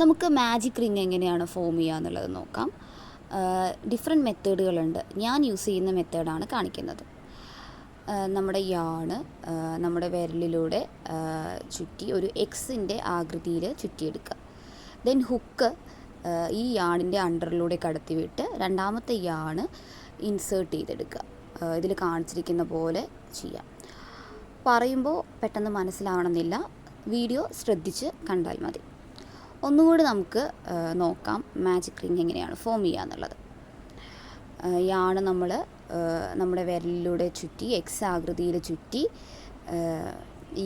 നമുക്ക് magic ring എങ്ങനെയാണ് form ചെയ്യുക എന്നുള്ളത് നോക്കാം. ഡിഫറെന്റ് മെത്തേഡുകളുണ്ട് ഞാൻ യൂസ് ചെയ്യുന്ന മെത്തേഡാണ് കാണിക്കുന്നത്. നമ്മുടെ യാണ് നമ്മുടെ വിരലിലൂടെ ചുറ്റി ഒരു എക്സിന്റെ ആകൃതിയിൽ ചുറ്റിയെടുക്കുക. ദെൻ ഹുക്ക് ഈ യാണിന്റെ അണ്ടറിലൂടെ കടത്തിവിട്ട് രണ്ടാമത്തെ യാണ് ഇൻസേർട്ട് ചെയ്തെടുക്കുക. ഇതിൽ കാണിച്ചിരിക്കുന്ന പോലെ ചെയ്യാം. പറയുമ്പോൾ പെട്ടെന്ന് മനസ്സിലാവണമെന്നില്ല. വീഡിയോ ശ്രദ്ധിച്ച് കണ്ടാൽ മതി. ഒന്നുകൂടി നമുക്ക് നോക്കാം. മാജിക് റിംഗ് എങ്ങനെയാണ് ഫോം ചെയ്യുക എന്നുള്ളത്. യാണ് നമ്മൾ നമ്മുടെ വിരലിലൂടെ ചുറ്റി എക്സ് ആകൃതിയിൽ ചുറ്റി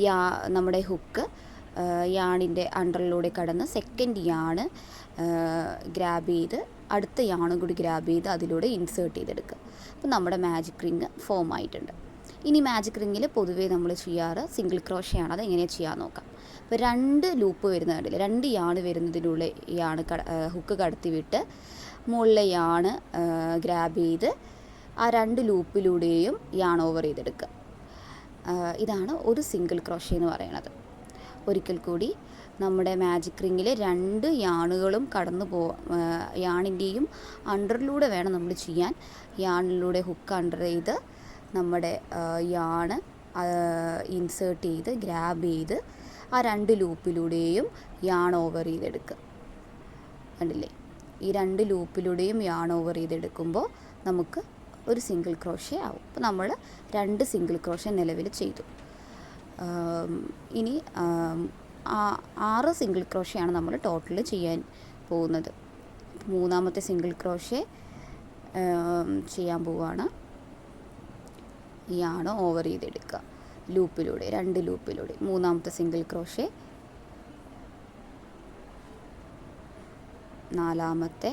യാ നമ്മുടെ ഹുക്ക് യാണിന്റെ അണ്ടറിലൂടെ കടന്ന് സെക്കൻഡ് യാണ് ഗ്രാബ് ചെയ്ത് അടുത്ത യാണും കൂടി ഗ്രാബ് ചെയ്ത് അതിലൂടെ ഇൻസേർട്ട് ചെയ്തെടുക്കുക. അപ്പോൾ നമ്മുടെ മാജിക് റിങ് ഫോം ആയിട്ടുണ്ട്. ഇനി മാജിക് റിങ്ങിൽ പൊതുവേ നമ്മൾ ചെയ്യാറ് സിംഗിൾ ക്രോഷയാണ് അത് എങ്ങനെയാണ് ചെയ്യാൻ നോക്കാം. അപ്പോൾ രണ്ട് ലൂപ്പ് വരുന്ന രണ്ട് യാണ് വരുന്നതിനുള്ള യാണ് ഹുക്ക് കടത്തിവിട്ട് മുകളിലെ യാണ് ഗ്രാബ് ചെയ്ത് ആ രണ്ട് ലൂപ്പിലൂടെയും യാൺ ഓവർ ചെയ്തെടുക്കുക. ഇതാണ് ഒരു സിംഗിൾ ക്രോഷ എന്ന് പറയുന്നത് ഒരിക്കൽ കൂടി നമ്മുടെ മാജിക് റിങ്ങിൽ രണ്ട് യാണുകളും കടന്നു പോ യാണിന്റെയും അണ്ടറിലൂടെ വേണം നമ്മൾ ചെയ്യാൻ. യാണിലൂടെ ഹുക്ക് അണ്ടർ ചെയ്ത് നമ്മുടെ യാണ് ഇൻസേർട്ട് ചെയ്ത് ഗ്രാബ് ചെയ്ത് ആ രണ്ട് ലൂപ്പിലൂടെയും യാൺ ഓവർ ചെയ്തെടുക്കുക. കണ്ടില്ലേ? ഈ രണ്ട് ലൂപ്പിലൂടെയും യാൺ ഓവർ ചെയ്തെടുക്കുമ്പോൾ നമുക്ക് ഒരു സിംഗിൾ ക്രോഷേ ആവും. അപ്പോൾ നമ്മൾ രണ്ട് സിംഗിൾ ക്രോഷ നിലവിൽ ചെയ്തു. ഇനി ആറ് സിംഗിൾ ക്രോഷയാണ് നമ്മൾ ടോട്ടൽ ചെയ്യാൻ പോകുന്നത്. മൂന്നാമത്തെ സിംഗിൾ ക്രോഷേ ചെയ്യാൻ പോവുകയാണ് യാണ് ഓവർ ചെയ്തെടുക്കുക. ലൂപ്പിലൂടെ രണ്ട് ലൂപ്പിലൂടെ. മൂന്നാമത്തെ സിംഗിൾ ക്രോഷേ നാലാമത്തെ.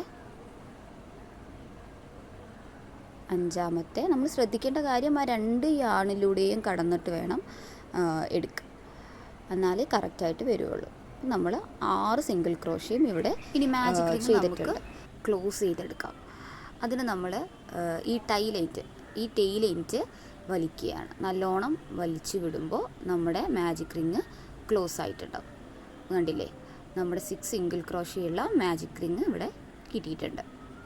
അഞ്ചാമത്തെ. നമ്മൾ ശ്രദ്ധിക്കേണ്ട കാര്യം ആ രണ്ട് യാണിലൂടെയും കടന്നിട്ട് വേണം എടുക്കുക എന്നാലേ കറക്റ്റായിട്ട് വരുള്ളൂ നമ്മൾ ആറ് സിംഗിൾ ക്രോഷയും ഇവിടെ ഇനി മാജിക് ചെയ്തിട്ട് ക്ലോസ് ചെയ്തെടുക്കാം. അതിന് നമ്മൾ ഈ ടൈലൈറ്റ് ഈ ടെയിലൈറ്റ് വലിക്കുകയാണ്. നല്ലോണം വലിച്ചു വിടുമ്പോൾ നമ്മുടെ മാജിക് റിങ് ക്ലോസ് ആയിട്ടുണ്ടാവും കണ്ടില്ലേ? നമ്മുടെ സിക്സ് സിംഗിൾ ക്രോഷയുള്ള മാജിക് റിങ് ഇവിടെ കിട്ടിയിട്ടുണ്ട്.